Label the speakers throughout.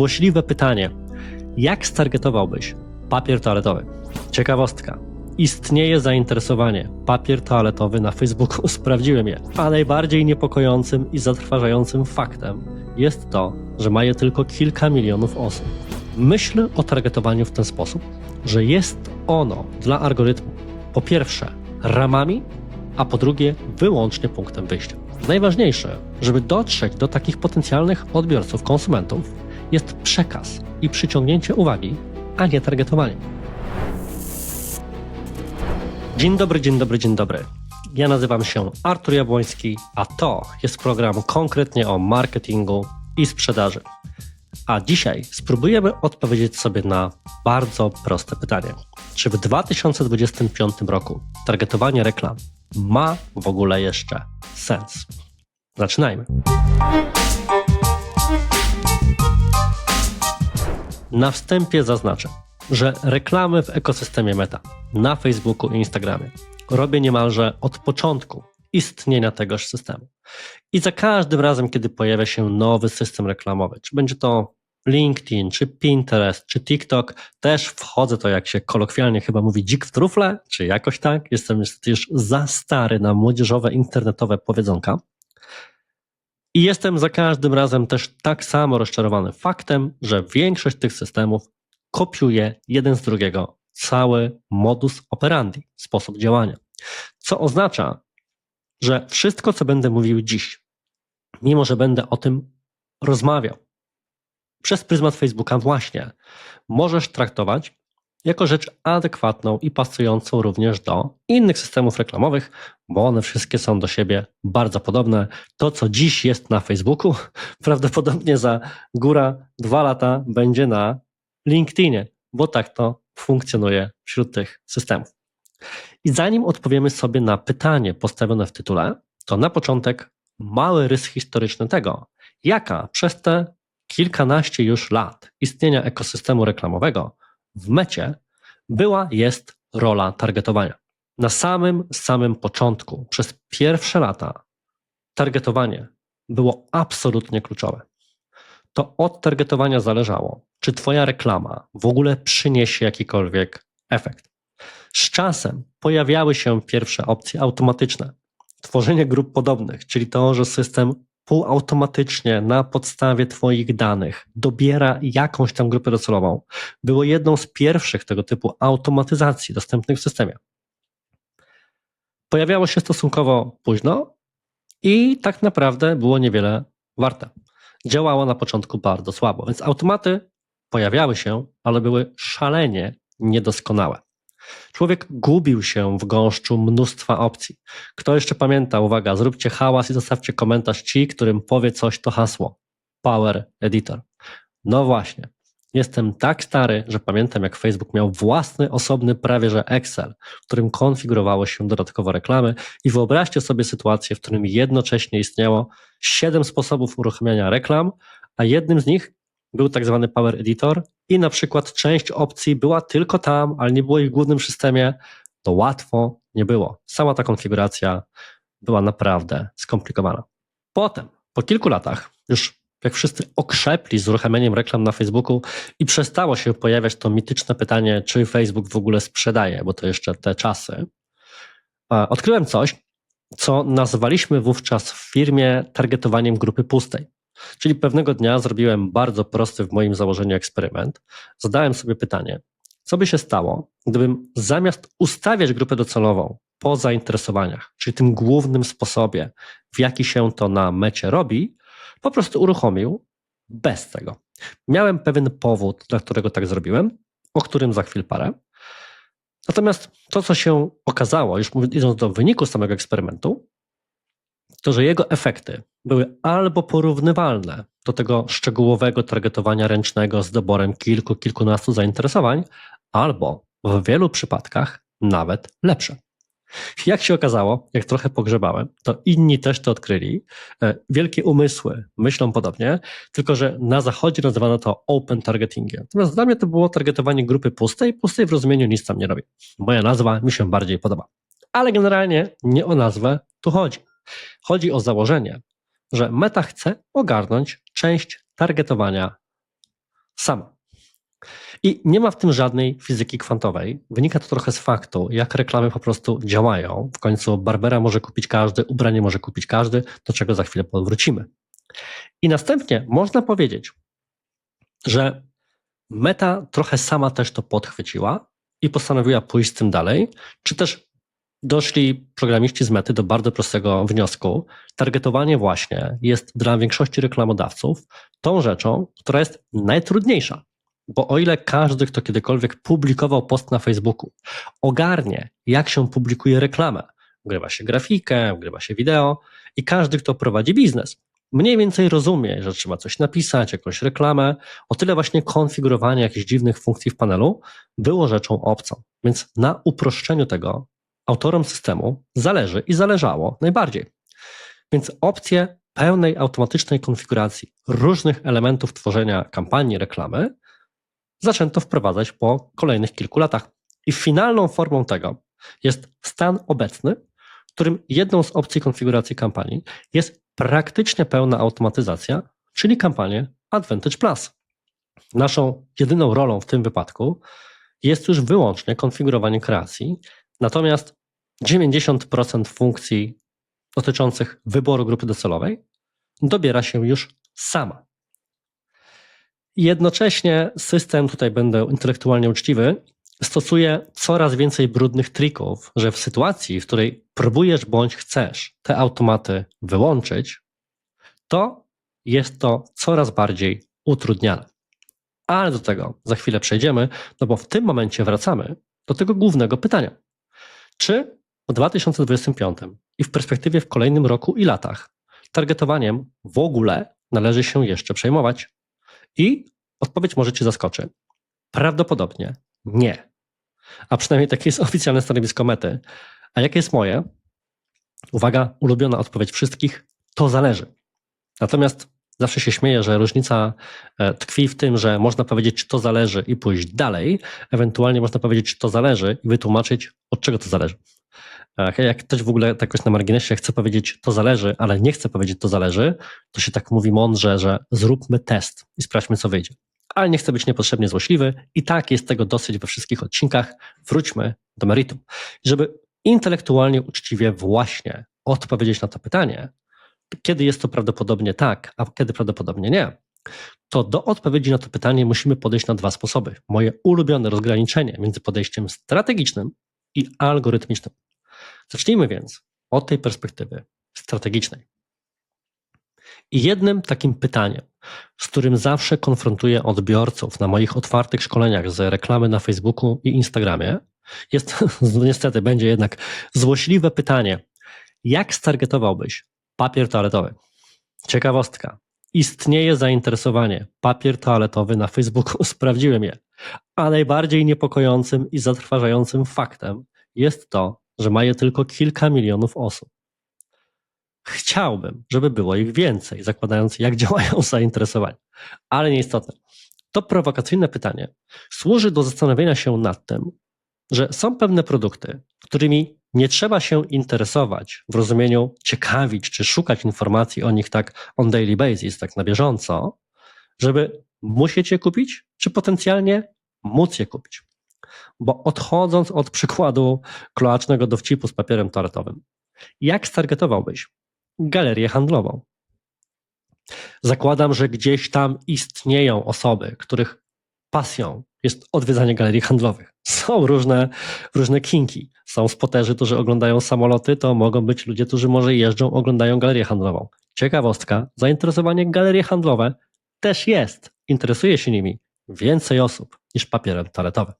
Speaker 1: Złośliwe pytanie. Jak stargetowałbyś papier toaletowy? Ciekawostka. Istnieje zainteresowanie papier toaletowy na Facebooku. Sprawdziłem je. A najbardziej niepokojącym i zatrważającym faktem jest to, że ma je tylko kilka milionów osób. Myśl o targetowaniu w ten sposób, że jest ono dla algorytmu po pierwsze ramami, a po drugie wyłącznie punktem wyjścia. Najważniejsze, żeby dotrzeć do takich potencjalnych odbiorców, konsumentów, jest przekaz i przyciągnięcie uwagi, a nie targetowanie. Dzień dobry, dzień dobry, dzień dobry. Ja nazywam się Artur Jabłoński, a to jest program konkretnie o marketingu i sprzedaży. A dzisiaj spróbujemy odpowiedzieć sobie na bardzo proste pytanie. Czy w 2025 roku targetowanie reklam ma w ogóle jeszcze sens? Zaczynajmy. Na wstępie zaznaczę, że reklamy w ekosystemie Meta na Facebooku i Instagramie robię niemalże od początku istnienia tegoż systemu. I za każdym razem, kiedy pojawia się nowy system reklamowy, czy będzie to LinkedIn, czy Pinterest, czy TikTok, też wchodzę to, jak się kolokwialnie chyba mówi, dzik w trufle, czy jakoś tak. Jestem niestety już za stary na młodzieżowe internetowe powiedzonka. I jestem za każdym razem też tak samo rozczarowany faktem, że większość tych systemów kopiuje jeden z drugiego cały modus operandi, sposób działania. Co oznacza, że wszystko, co będę mówił dziś, mimo że będę o tym rozmawiał, przez pryzmat Facebooka właśnie możesz traktować jako rzecz adekwatną i pasującą również do innych systemów reklamowych, bo one wszystkie są do siebie bardzo podobne. To, co dziś jest na Facebooku, prawdopodobnie za góra dwa lata będzie na LinkedInie, bo tak to funkcjonuje wśród tych systemów. I zanim odpowiemy sobie na pytanie postawione w tytule, to na początek mały rys historyczny tego, jaka przez te kilkanaście już lat istnienia ekosystemu reklamowego w mecie była, jest rola targetowania. Na samym, samym początku, przez pierwsze lata, targetowanie było absolutnie kluczowe. To od targetowania zależało, czy Twoja reklama w ogóle przyniesie jakikolwiek efekt. Z czasem pojawiały się pierwsze opcje automatyczne. Tworzenie grup podobnych, czyli to, że system półautomatycznie na podstawie Twoich danych dobiera jakąś tam grupę docelową, było jedną z pierwszych tego typu automatyzacji dostępnych w systemie. Pojawiało się stosunkowo późno i tak naprawdę było niewiele warte. Działało na początku bardzo słabo, więc automaty pojawiały się, ale były szalenie niedoskonałe. Człowiek gubił się w gąszczu mnóstwa opcji. Kto jeszcze pamięta, uwaga, zróbcie hałas i zostawcie komentarz ci, którym powie coś to hasło. Power Editor. No właśnie. Jestem tak stary, że pamiętam, jak Facebook miał własny, osobny prawie że Excel, w którym konfigurowało się dodatkowo reklamy. I wyobraźcie sobie sytuację, w którym jednocześnie istniało siedem sposobów uruchamiania reklam, a jednym z nich był tak zwany Power Editor i na przykład część opcji była tylko tam, ale nie było ich w głównym systemie, to łatwo nie było. Sama ta konfiguracja była naprawdę skomplikowana. Potem, po kilku latach, już jak wszyscy okrzepli z uruchamianiem reklam na Facebooku i przestało się pojawiać to mityczne pytanie, czy Facebook w ogóle sprzedaje, bo to jeszcze te czasy, odkryłem coś, co nazwaliśmy wówczas w firmie targetowaniem grupy pustej. Czyli pewnego dnia zrobiłem bardzo prosty w moim założeniu eksperyment. Zadałem sobie pytanie, co by się stało, gdybym zamiast ustawiać grupę docelową po zainteresowaniach, czyli tym głównym sposobie, w jaki się to na mecie robi, po prostu uruchomił bez tego. Miałem pewien powód, dla którego tak zrobiłem, o którym za chwilę parę. Natomiast to, co się okazało, już idąc do wyniku samego eksperymentu, to, że jego efekty były albo porównywalne do tego szczegółowego targetowania ręcznego z doborem kilku, kilkunastu zainteresowań, albo w wielu przypadkach nawet lepsze. Jak się okazało, jak trochę pogrzebałem, to inni też to odkryli. E, wielkie umysły myślą podobnie, tylko że na zachodzie nazywano to open targetingiem. Natomiast dla mnie to było targetowanie grupy pustej, pustej w rozumieniu nic tam nie robi. Moja nazwa mi się bardziej podoba. Ale generalnie nie o nazwę tu chodzi. Chodzi o założenie, że Meta chce ogarnąć część targetowania sama. I nie ma w tym żadnej fizyki kwantowej. Wynika to trochę z faktu, jak reklamy po prostu działają. W końcu Barbera może kupić każdy, ubranie może kupić każdy, do czego za chwilę powrócimy. I następnie można powiedzieć, że Meta trochę sama też to podchwyciła i postanowiła pójść z tym dalej, czy też doszli programiści z Mety do bardzo prostego wniosku. Targetowanie właśnie jest dla większości reklamodawców tą rzeczą, która jest najtrudniejsza. Bo o ile każdy, kto kiedykolwiek publikował post na Facebooku, ogarnie, jak się publikuje reklamę, wgrywa się grafikę, wgrywa się wideo i każdy, kto prowadzi biznes, mniej więcej rozumie, że trzeba coś napisać, jakąś reklamę, o tyle właśnie konfigurowanie jakichś dziwnych funkcji w panelu było rzeczą obcą. Więc na uproszczeniu tego autorom systemu zależy i zależało najbardziej. Więc opcje pełnej automatycznej konfiguracji różnych elementów tworzenia kampanii reklamy zaczęto wprowadzać po kolejnych kilku latach. I finalną formą tego jest stan obecny, w którym jedną z opcji konfiguracji kampanii jest praktycznie pełna automatyzacja, czyli kampanie Advantage Plus. Naszą jedyną rolą w tym wypadku jest już wyłącznie konfigurowanie kreacji, natomiast 90% funkcji dotyczących wyboru grupy docelowej dobiera się już sama. Jednocześnie system, tutaj będę intelektualnie uczciwy, stosuje coraz więcej brudnych trików, że w sytuacji, w której próbujesz bądź chcesz te automaty wyłączyć, to jest to coraz bardziej utrudniane. Ale do tego za chwilę przejdziemy, no bo w tym momencie wracamy do tego głównego pytania. Czy w 2025 i w perspektywie w kolejnym roku i latach targetowaniem w ogóle należy się jeszcze przejmować? I odpowiedź może Cię zaskoczy. Prawdopodobnie nie. A przynajmniej takie jest oficjalne stanowisko mety. A jakie jest moje? Uwaga, ulubiona odpowiedź wszystkich, to zależy. Natomiast zawsze się śmieję, że różnica e, tkwi w tym, że można powiedzieć, to zależy i pójść dalej, ewentualnie można powiedzieć, to zależy i wytłumaczyć, od czego to zależy. E, jak ktoś w ogóle jakoś na marginesie chce powiedzieć, to zależy, ale nie chce powiedzieć, to zależy, to się tak mówi mądrze, że zróbmy test i sprawdźmy, co wyjdzie. Ale nie chcę być niepotrzebnie złośliwy i tak jest tego dosyć we wszystkich odcinkach. Wróćmy do meritum. Żeby intelektualnie uczciwie właśnie odpowiedzieć na to pytanie, kiedy jest to prawdopodobnie tak, a kiedy prawdopodobnie nie, to do odpowiedzi na to pytanie musimy podejść na dwa sposoby. Moje ulubione rozgraniczenie między podejściem strategicznym i algorytmicznym. Zacznijmy więc od tej perspektywy strategicznej. I jednym takim pytaniem, z którym zawsze konfrontuję odbiorców na moich otwartych szkoleniach z reklamy na Facebooku i Instagramie, jest niestety będzie jednak złośliwe pytanie: jak stargetowałbyś papier toaletowy? Ciekawostka. Istnieje zainteresowanie papier toaletowy na Facebooku, sprawdziłem je. A najbardziej niepokojącym i zatrważającym faktem jest to, że ma je tylko kilka milionów osób. Chciałbym, żeby było ich więcej, zakładając, jak działają zainteresowania, ale nieistotne. To prowokacyjne pytanie służy do zastanowienia się nad tym, że są pewne produkty, którymi nie trzeba się interesować w rozumieniu ciekawić czy szukać informacji o nich tak on daily basis, tak na bieżąco, żeby musieć je kupić, czy potencjalnie móc je kupić. Bo odchodząc od przykładu kloacznego dowcipu z papierem toaletowym, jak stargetowałbyś galerię handlową? Zakładam, że gdzieś tam istnieją osoby, których pasją jest odwiedzanie galerii handlowych. Są różne, różne kinki. Są spoterzy, którzy oglądają samoloty, to mogą być ludzie, którzy może jeżdżą, oglądają galerię handlową. Ciekawostka, zainteresowanie galerie handlowe też jest. Interesuje się nimi więcej osób niż papierem toaletowym.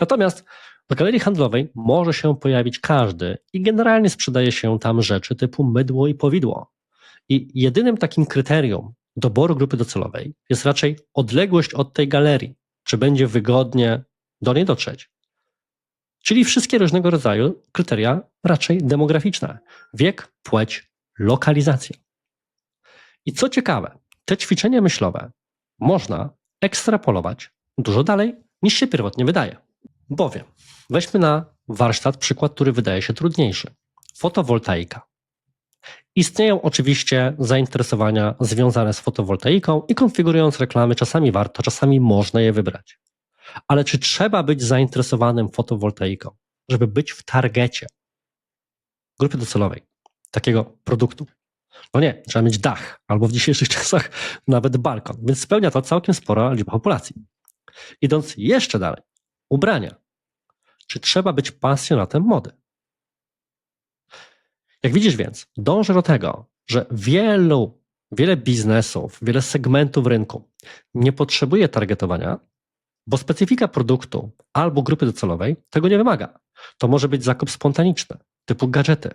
Speaker 1: Natomiast w galerii handlowej może się pojawić każdy i generalnie sprzedaje się tam rzeczy typu mydło i powidło. I jedynym takim kryterium doboru grupy docelowej jest raczej odległość od tej galerii, czy będzie wygodnie do niej dotrzeć. Czyli wszystkie różnego rodzaju kryteria raczej demograficzne: wiek, płeć, lokalizacja. I co ciekawe, te ćwiczenia myślowe można ekstrapolować dużo dalej niż się pierwotnie wydaje. Bowiem weźmy na warsztat przykład, który wydaje się trudniejszy. Fotowoltaika. Istnieją oczywiście zainteresowania związane z fotowoltaiką i konfigurując reklamy czasami warto, czasami można je wybrać. Ale czy trzeba być zainteresowanym fotowoltaiką, żeby być w targecie grupy docelowej takiego produktu? No nie, trzeba mieć dach, albo w dzisiejszych czasach nawet balkon, więc spełnia to całkiem spora liczba populacji. Idąc jeszcze dalej, ubrania. Czy trzeba być pasjonatem mody? Jak widzisz więc, dążę do tego, że wielu, wiele biznesów, wiele segmentów rynku nie potrzebuje targetowania, bo specyfika produktu albo grupy docelowej tego nie wymaga. To może być zakup spontaniczny, typu gadżety.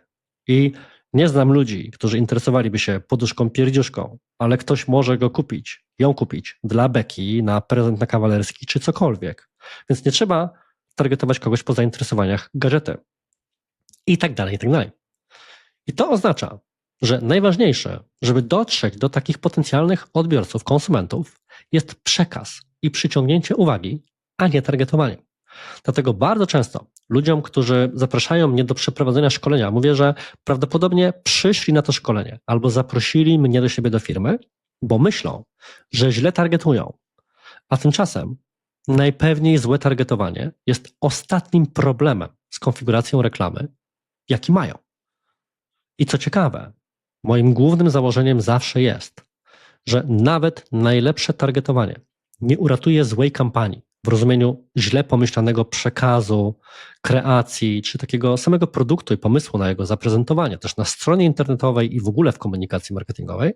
Speaker 1: I nie znam ludzi, którzy interesowaliby się poduszką pierdziuszką, ale ktoś może go kupić, ją kupić dla beki, na prezent na kawalerski czy cokolwiek. Więc nie trzeba targetować kogoś po zainteresowaniach gadżety. I tak dalej, i tak dalej. I to oznacza, że najważniejsze, żeby dotrzeć do takich potencjalnych odbiorców, konsumentów, jest przekaz i przyciągnięcie uwagi, a nie targetowanie. Dlatego bardzo często ludziom, którzy zapraszają mnie do przeprowadzenia szkolenia, mówię, że prawdopodobnie przyszli na to szkolenie albo zaprosili mnie do siebie do firmy, bo myślą, że źle targetują. A tymczasem najpewniej złe targetowanie jest ostatnim problemem z konfiguracją reklamy, jaki mają. I co ciekawe, moim głównym założeniem zawsze jest, że nawet najlepsze targetowanie nie uratuje złej kampanii w rozumieniu źle pomyślanego przekazu, kreacji, czy takiego samego produktu i pomysłu na jego zaprezentowanie, też na stronie internetowej i w ogóle w komunikacji marketingowej.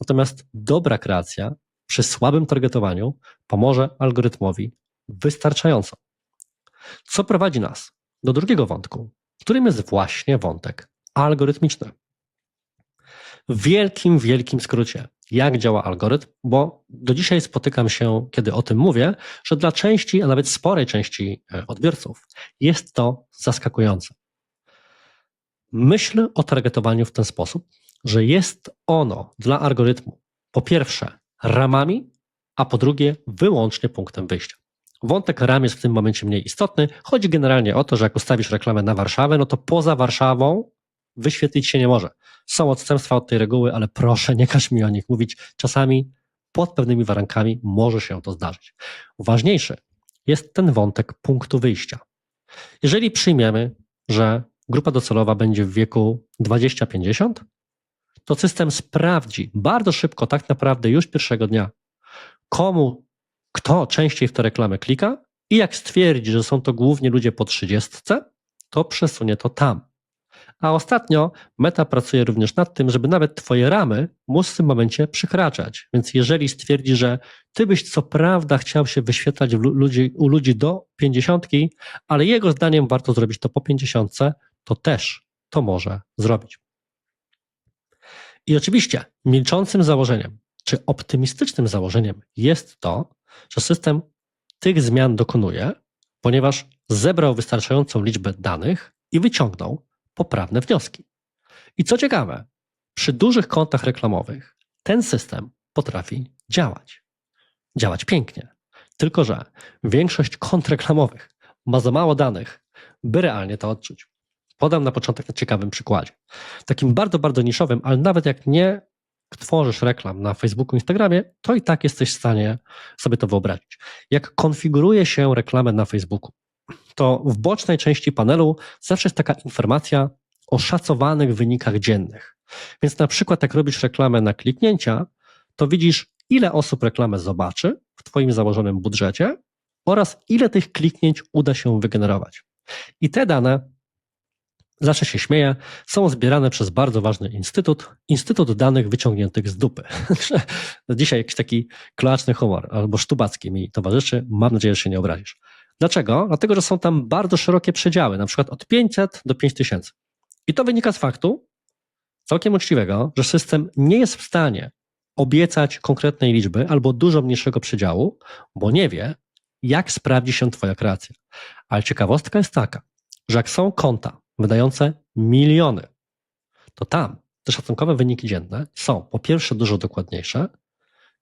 Speaker 1: Natomiast dobra kreacja przy słabym targetowaniu pomoże algorytmowi wystarczająco. Co prowadzi nas do drugiego wątku, którym jest właśnie wątek algorytmiczny. W wielkim, wielkim skrócie, jak działa algorytm, bo do dzisiaj spotykam się, kiedy o tym mówię, że dla części, a nawet sporej części e, odbiorców jest to zaskakujące. Myślę o targetowaniu w ten sposób, że jest ono dla algorytmu po pierwsze ramami, a po drugie wyłącznie punktem wyjścia. Wątek ram jest w tym momencie mniej istotny. Chodzi generalnie o to, że jak ustawisz reklamę na Warszawę, no to poza Warszawą wyświetlić się nie może. Są odstępstwa od tej reguły, ale proszę, nie każ mi o nich mówić. Czasami pod pewnymi warankami może się to zdarzyć. Ważniejszy jest ten wątek punktu wyjścia. Jeżeli przyjmiemy, że grupa docelowa będzie w wieku 20-50, to system sprawdzi bardzo szybko, tak naprawdę już pierwszego dnia, komu, kto częściej w tę reklamę klika i jak stwierdzi, że są to głównie ludzie po 30, to przesunie to tam. A ostatnio Meta pracuje również nad tym, żeby nawet Twoje ramy móc w tym momencie przekraczać. Więc jeżeli stwierdzi, że Ty byś co prawda chciał się wyświetlać ludzi, u ludzi do 50, ale jego zdaniem warto zrobić to po 50, to też to może zrobić. I oczywiście milczącym założeniem, czy optymistycznym założeniem jest to, że system tych zmian dokonuje, ponieważ zebrał wystarczającą liczbę danych i wyciągnął poprawne wnioski. I co ciekawe, przy dużych kontach reklamowych ten system potrafi działać. Działać pięknie. Tylko, że większość kont reklamowych ma za mało danych, by realnie to odczuć. Podam na początek na ciekawym przykładzie. Takim bardzo, bardzo niszowym, ale nawet jak nie tworzysz reklam na Facebooku, Instagramie, to i tak jesteś w stanie sobie to wyobrazić. Jak konfiguruje się reklamę na Facebooku, to w bocznej części panelu zawsze jest taka informacja o szacowanych wynikach dziennych. Więc na przykład, jak robisz reklamę na kliknięcia, to widzisz, ile osób reklamę zobaczy w Twoim założonym budżecie oraz ile tych kliknięć uda się wygenerować. I te dane, zawsze się śmieję, są zbierane przez bardzo ważny instytut, Instytut Danych Wyciągniętych z Dupy. Dzisiaj jakiś taki kloaczny humor albo sztubacki mi towarzyszy, mam nadzieję, że się nie obrazisz. Dlaczego? Dlatego, że są tam bardzo szerokie przedziały, na przykład od 500 do 5000. I to wynika z faktu, całkiem uczciwego, że system nie jest w stanie obiecać konkretnej liczby albo dużo mniejszego przedziału, bo nie wie, jak sprawdzi się Twoja kreacja. Ale ciekawostka jest taka, że jak są konta wydające miliony, to tam te szacunkowe wyniki dzienne są po pierwsze dużo dokładniejsze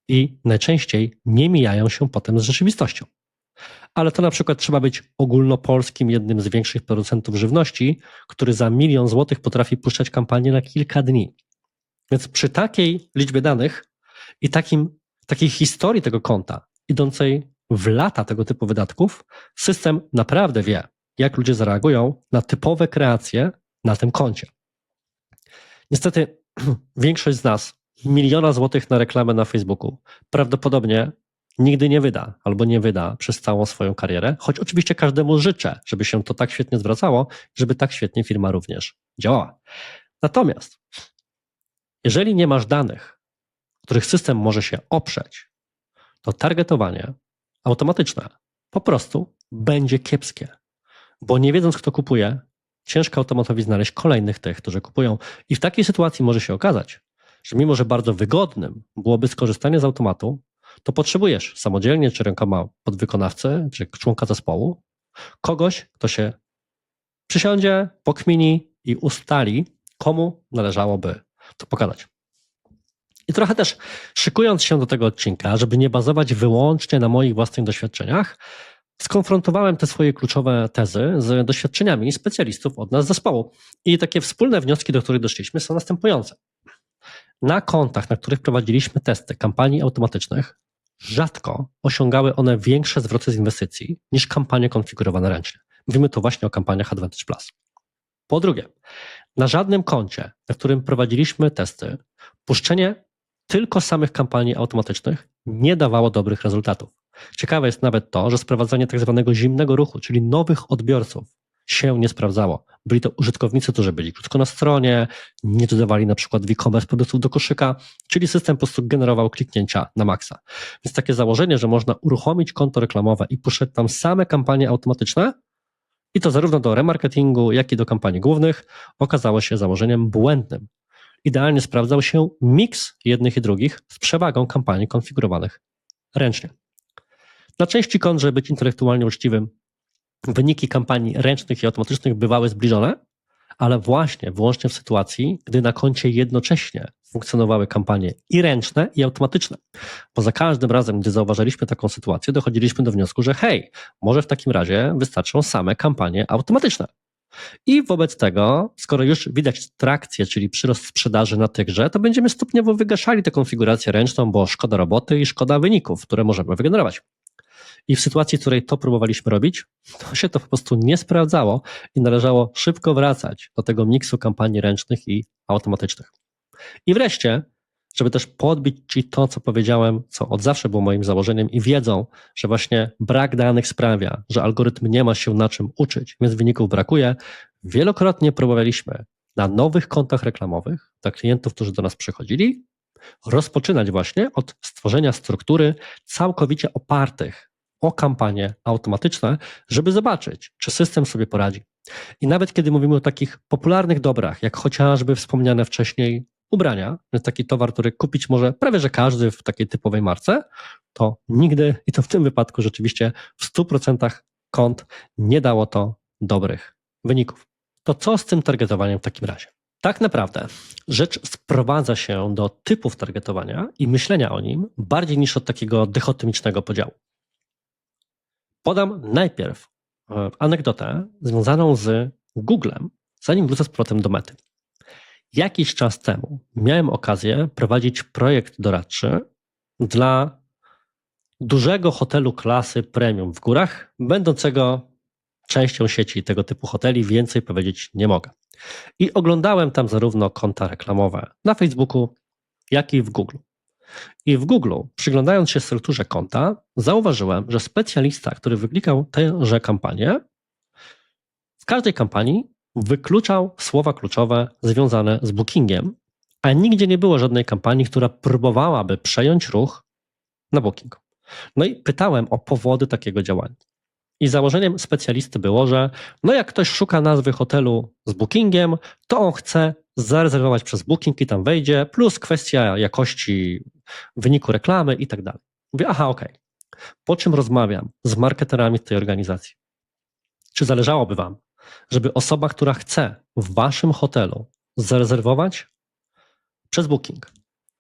Speaker 1: i najczęściej nie mijają się potem z rzeczywistością. Ale to na przykład trzeba być ogólnopolskim jednym z większych producentów żywności, który za milion złotych potrafi puszczać kampanię na kilka dni. Więc przy takiej liczbie danych i takim, takiej historii tego konta, idącej w lata tego typu wydatków, system naprawdę wie, jak ludzie zareagują na typowe kreacje na tym koncie. Niestety, większość z nas miliona złotych na reklamę na Facebooku prawdopodobnie nigdy nie wyda albo nie wyda przez całą swoją karierę, choć oczywiście każdemu życzę, żeby się to tak świetnie zwracało, żeby tak świetnie firma również działała. Natomiast jeżeli nie masz danych, których system może się oprzeć, to targetowanie automatyczne po prostu będzie kiepskie, bo nie wiedząc, kto kupuje, ciężko automatowi znaleźć kolejnych tych, którzy kupują. I w takiej sytuacji może się okazać, że mimo, że bardzo wygodnym byłoby skorzystanie z automatu, to potrzebujesz samodzielnie czy rękoma podwykonawcy, czy członka zespołu, kogoś, kto się przysiądzie, pokmini i ustali, komu należałoby to pokazać. I trochę też szykując się do tego odcinka, żeby nie bazować wyłącznie na moich własnych doświadczeniach, skonfrontowałem te swoje kluczowe tezy z doświadczeniami specjalistów od nas zespołu. I takie wspólne wnioski, do których doszliśmy, są następujące. Na kontach, na których prowadziliśmy testy kampanii automatycznych, rzadko osiągały one większe zwroty z inwestycji niż kampanie konfigurowane ręcznie. Mówimy tu właśnie o kampaniach Advantage Plus. Po drugie, na żadnym koncie, na którym prowadziliśmy testy, puszczenie tylko samych kampanii automatycznych nie dawało dobrych rezultatów. Ciekawe jest nawet to, że sprowadzanie tak zwanego zimnego ruchu, czyli nowych odbiorców, się nie sprawdzało. Byli to użytkownicy, którzy byli krótko na stronie, nie dodawali na przykład w e-commerce produktów do koszyka, czyli system po prostu generował kliknięcia na maksa. Więc takie założenie, że można uruchomić konto reklamowe i puszczać tam same kampanie automatyczne, i to zarówno do remarketingu, jak i do kampanii głównych, okazało się założeniem błędnym. Idealnie sprawdzał się miks jednych i drugich z przewagą kampanii konfigurowanych ręcznie. Dla części kont, żeby być intelektualnie uczciwym, wyniki kampanii ręcznych i automatycznych bywały zbliżone, ale właśnie, wyłącznie w sytuacji, gdy na koncie jednocześnie funkcjonowały kampanie i ręczne, i automatyczne. Bo za każdym razem, gdy zauważaliśmy taką sytuację, dochodziliśmy do wniosku, że hej, może w takim razie wystarczą same kampanie automatyczne. I wobec tego, skoro już widać trakcję, czyli przyrost sprzedaży na tychże, to będziemy stopniowo wygaszali tę konfigurację ręczną, bo szkoda roboty i szkoda wyników, które możemy wygenerować. I w sytuacji, w której to próbowaliśmy robić, to się to po prostu nie sprawdzało i należało szybko wracać do tego miksu kampanii ręcznych i automatycznych. I wreszcie, żeby też podbić Ci to, co powiedziałem, co od zawsze było moim założeniem i wiedzą, że właśnie brak danych sprawia, że algorytm nie ma się na czym uczyć, więc wyników brakuje, wielokrotnie próbowaliśmy na nowych kontach reklamowych dla klientów, którzy do nas przychodzili, rozpoczynać właśnie od stworzenia struktury całkowicie opartych o kampanie automatyczne, żeby zobaczyć, czy system sobie poradzi. I nawet kiedy mówimy o takich popularnych dobrach, jak chociażby wspomniane wcześniej ubrania, taki towar, który kupić może prawie że każdy w takiej typowej marce, to nigdy, i to w tym wypadku rzeczywiście w 100% kont nie dało to dobrych wyników. To co z tym targetowaniem w takim razie? Tak naprawdę rzecz sprowadza się do typów targetowania i myślenia o nim bardziej niż od takiego dychotomicznego podziału. Podam najpierw e, anegdotę związaną z Googlem, zanim wrócę z powrotem do mety. Jakiś czas temu miałem okazję prowadzić projekt doradczy dla dużego hotelu klasy premium w górach, będącego częścią sieci tego typu hoteli, więcej powiedzieć nie mogę. I oglądałem tam zarówno konta reklamowe na Facebooku, jak i w Google. I w Google, przyglądając się strukturze konta, zauważyłem, że specjalista, który wyklikał tęże kampanię, w każdej kampanii wykluczał słowa kluczowe związane z bookingiem, a nigdzie nie było żadnej kampanii, która próbowałaby przejąć ruch na booking. No i pytałem o powody takiego działania. I założeniem specjalisty było, że no jak ktoś szuka nazwy hotelu z bookingiem, to on chce zarezerwować przez booking i tam wejdzie, plus kwestia jakości wyniku reklamy i tak dalej. Mówię, aha, okej. Okay. Po czym rozmawiam z marketerami tej organizacji? Czy zależałoby Wam, żeby osoba, która chce w Waszym hotelu zarezerwować przez booking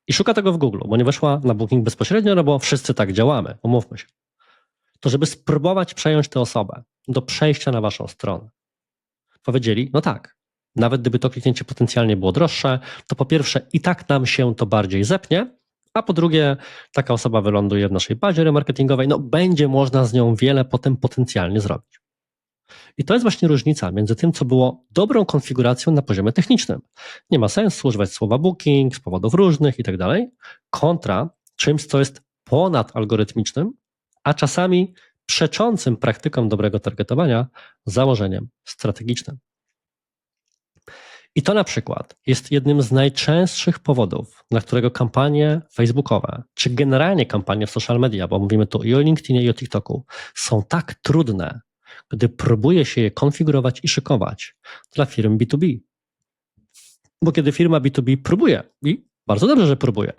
Speaker 1: i szuka tego w Google, bo nie weszła na booking bezpośrednio, no bo wszyscy tak działamy, umówmy się to żeby spróbować przejąć tę osobę do przejścia na waszą stronę. Powiedzieli, no tak, nawet gdyby to kliknięcie potencjalnie było droższe, to po pierwsze i tak nam się to bardziej zepnie, a po drugie taka osoba wyląduje w naszej bazie remarketingowej, no będzie można z nią wiele potem potencjalnie zrobić. I to jest właśnie różnica między tym, co było dobrą konfiguracją na poziomie technicznym. Nie ma sensu używać słowa booking z powodów różnych i tak dalej, kontra czymś, co jest ponad algorytmicznym, a czasami przeczącym praktykom dobrego targetowania założeniem strategicznym. I to na przykład jest jednym z najczęstszych powodów, dla którego kampanie facebookowe, czy generalnie kampanie w social media, bo mówimy tu i o LinkedInie, i o TikToku, są tak trudne, gdy próbuje się je konfigurować i szykować dla firm B2B. Bo kiedy firma B2B próbuje, i bardzo dobrze, że próbuje,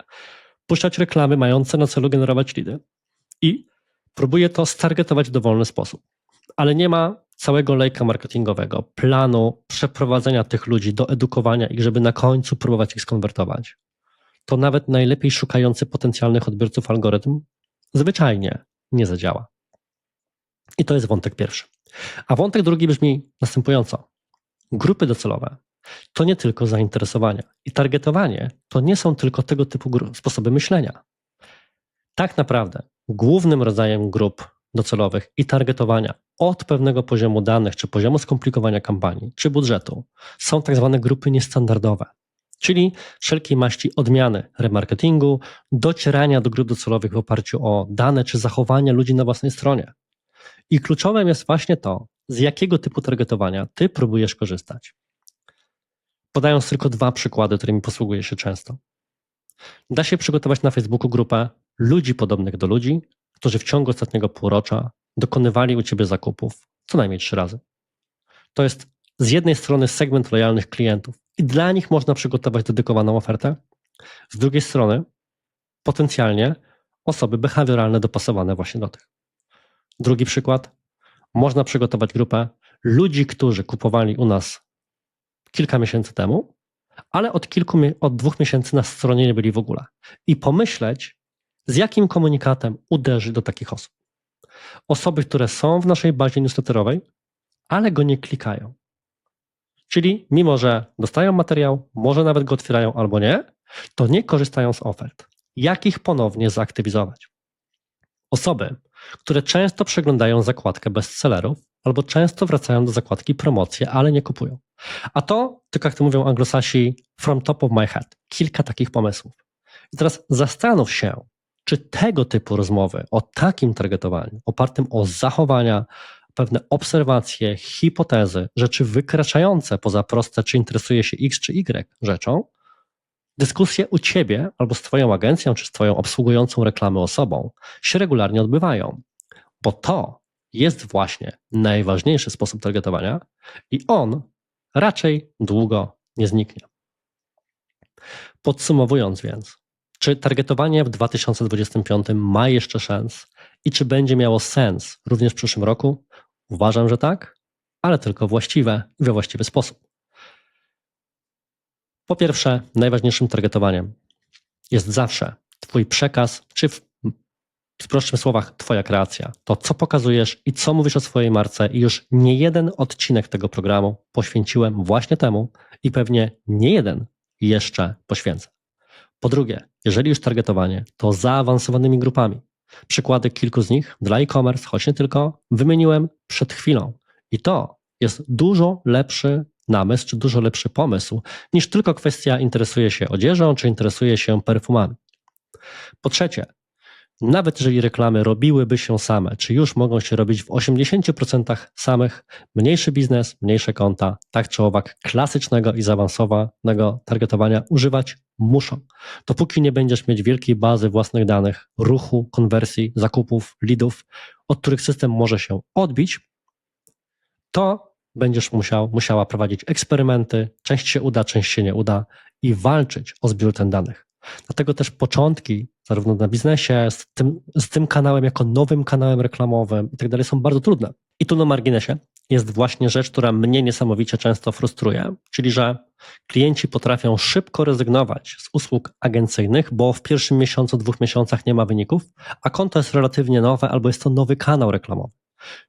Speaker 1: puszczać reklamy mające na celu generować lidy i próbuje to stargetować w dowolny sposób, ale nie ma całego lejka marketingowego, planu przeprowadzenia tych ludzi do edukowania ich, żeby na końcu próbować ich skonwertować, to nawet najlepiej szukający potencjalnych odbiorców algorytm zwyczajnie nie zadziała. I to jest wątek pierwszy. A wątek drugi brzmi następująco. Grupy docelowe to nie tylko zainteresowania i targetowanie to nie są tylko tego typu sposoby myślenia. Tak naprawdę głównym rodzajem grup docelowych i targetowania od pewnego poziomu danych, czy poziomu skomplikowania kampanii, czy budżetu są tak zwane grupy niestandardowe, czyli wszelkiej maści odmiany remarketingu, docierania do grup docelowych w oparciu o dane czy zachowania ludzi na własnej stronie. I kluczowym jest właśnie to, z jakiego typu targetowania ty próbujesz korzystać. Podając tylko dwa przykłady, którymi posługuję się często. Da się przygotować na Facebooku grupę ludzi podobnych do ludzi, którzy w ciągu ostatniego półrocza dokonywali u ciebie zakupów co najmniej trzy razy. To jest z jednej strony segment lojalnych klientów i dla nich można przygotować dedykowaną ofertę, z drugiej strony potencjalnie osoby behawioralne dopasowane właśnie do tych. Drugi przykład. Można przygotować grupę ludzi, którzy kupowali u nas kilka miesięcy temu, ale od kilku, od dwóch miesięcy na stronie nie byli w ogóle. I pomyśleć, jakim komunikatem uderzy do takich osób. Osoby, które są w naszej bazie newsletterowej, ale go nie klikają. Czyli mimo, że dostają materiał, może nawet go otwierają albo nie, to nie korzystają z ofert. Jak ich ponownie zaktywizować? Osoby, które często przeglądają zakładkę bestsellerów albo często wracają do zakładki promocje, ale nie kupują. A to, tylko jak to mówią anglosasi, from top of my head, kilka takich pomysłów. I teraz zastanów się, czy tego typu rozmowy o takim targetowaniu, opartym o zachowania, pewne obserwacje, hipotezy, rzeczy wykraczające poza proste, czy interesuje się X czy Y rzeczą, dyskusje u ciebie albo z Twoją agencją, czy z Twoją obsługującą reklamę osobą się regularnie odbywają, bo to jest właśnie najważniejszy sposób targetowania i on raczej długo nie zniknie. Podsumowując więc, czy targetowanie w 2025 ma jeszcze szans i czy będzie miało sens również w przyszłym roku? Uważam, że tak, ale tylko właściwe i we właściwy sposób. Po pierwsze, najważniejszym targetowaniem jest zawsze Twój przekaz, czy w, w prostszych słowach Twoja kreacja. To, co pokazujesz i co mówisz o swojej marce, i już nie jeden odcinek tego programu poświęciłem właśnie temu i pewnie nie jeden jeszcze poświęcę. Po drugie, jeżeli już targetowanie, to zaawansowanymi grupami. Przykłady kilku z nich dla e-commerce, choć nie tylko, wymieniłem przed chwilą. I to jest dużo lepszy namysł, czy dużo lepszy pomysł, niż tylko kwestia interesuje się odzieżą, czy interesuje się perfumami. Po trzecie, nawet jeżeli reklamy robiłyby się same, czy już mogą się robić w 80% samych, mniejszy biznes, mniejsze konta, tak czy owak klasycznego i zaawansowanego targetowania używać muszą. Dopóki nie będziesz mieć wielkiej bazy własnych danych, ruchu, konwersji, zakupów, leadów, od których system może się odbić, to będziesz musiał, musiała prowadzić eksperymenty, część się uda, część się nie uda i walczyć o zbiór ten danych. Dlatego też początki, zarówno na biznesie, z tym, z tym kanałem jako nowym kanałem reklamowym i tak dalej, są bardzo trudne. I tu na marginesie jest właśnie rzecz, która mnie niesamowicie często frustruje, czyli że Klienci potrafią szybko rezygnować z usług agencyjnych, bo w pierwszym miesiącu, dwóch miesiącach nie ma wyników, a konto jest relatywnie nowe albo jest to nowy kanał reklamowy.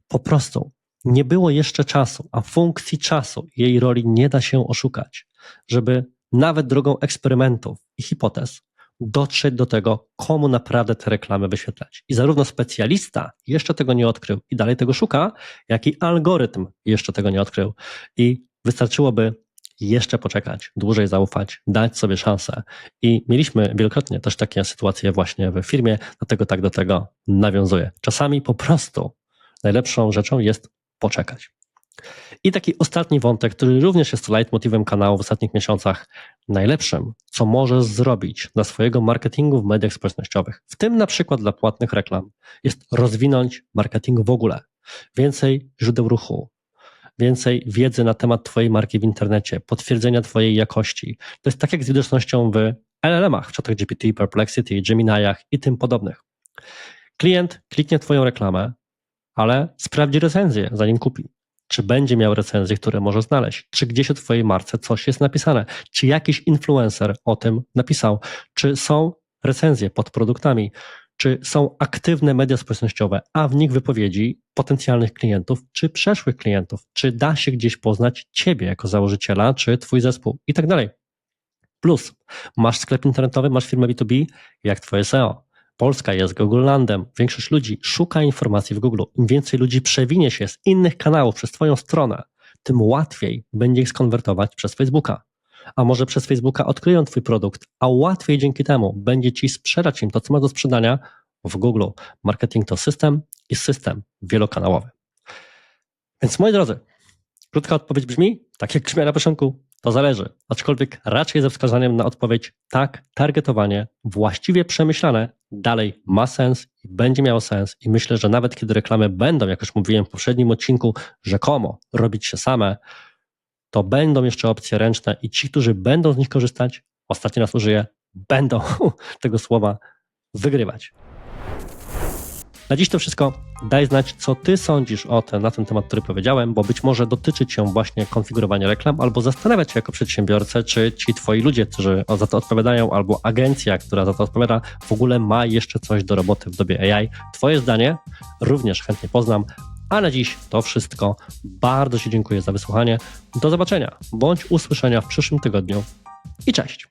Speaker 1: Po prostu nie było jeszcze czasu, a funkcji czasu jej roli nie da się oszukać, żeby nawet drogą eksperymentów i hipotez dotrzeć do tego, komu naprawdę te reklamy wyświetlać. I zarówno specjalista jeszcze tego nie odkrył i dalej tego szuka, jak i algorytm jeszcze tego nie odkrył. I wystarczyłoby jeszcze poczekać, dłużej zaufać, dać sobie szansę. I mieliśmy wielokrotnie też takie sytuacje właśnie w firmie, dlatego tak do tego nawiązuję. Czasami po prostu najlepszą rzeczą jest poczekać. I taki ostatni wątek, który również jest leitmotivem kanału w ostatnich miesiącach, najlepszym, co możesz zrobić dla swojego marketingu w mediach społecznościowych, w tym na przykład dla płatnych reklam, jest rozwinąć marketing w ogóle. Więcej źródeł ruchu, więcej wiedzy na temat Twojej marki w internecie, potwierdzenia Twojej jakości. To jest tak jak z widocznością w LLM-ach, w czatach GPT, Perplexity, Gemini'ach i tym podobnych. Klient kliknie Twoją reklamę, ale sprawdzi recenzję, zanim kupi. Czy będzie miał recenzje, które może znaleźć? Czy gdzieś o Twojej marce coś jest napisane? Czy jakiś influencer o tym napisał? Czy są recenzje pod produktami? Czy są aktywne media społecznościowe, a w nich wypowiedzi potencjalnych klientów czy przeszłych klientów? Czy da się gdzieś poznać Ciebie jako założyciela, czy Twój zespół i tak dalej? Plus, masz sklep internetowy, masz firmę B2B, jak Twoje SEO. Polska jest Google Landem. Większość ludzi szuka informacji w Google. Im więcej ludzi przewinie się z innych kanałów przez Twoją stronę, tym łatwiej będzie ich skonwertować przez Facebooka. A może przez Facebooka odkryją Twój produkt, a łatwiej dzięki temu będzie Ci sprzedać im to, co ma do sprzedania w Google. Marketing to system i system wielokanałowy. Więc moi drodzy, krótka odpowiedź brzmi, tak jak brzmi na początku, to zależy, aczkolwiek raczej ze wskazaniem na odpowiedź tak, targetowanie właściwie przemyślane dalej ma sens i będzie miało sens i myślę, że nawet kiedy reklamy będą, jak już mówiłem w poprzednim odcinku, rzekomo robić się same, to będą jeszcze opcje ręczne i ci, którzy będą z nich korzystać, ostatni raz użyję, będą tego słowa wygrywać. Na dziś to wszystko. Daj znać, co Ty sądzisz o ten, na ten temat, który powiedziałem, bo być może dotyczy Cię właśnie konfigurowania reklam, albo zastanawiać się jako przedsiębiorcę, czy ci Twoi ludzie, którzy za to odpowiadają, albo agencja, która za to odpowiada, w ogóle ma jeszcze coś do roboty w dobie AI. Twoje zdanie również chętnie poznam. A na dziś to wszystko. Bardzo Ci dziękuję za wysłuchanie. Do zobaczenia bądź usłyszenia w przyszłym tygodniu i cześć.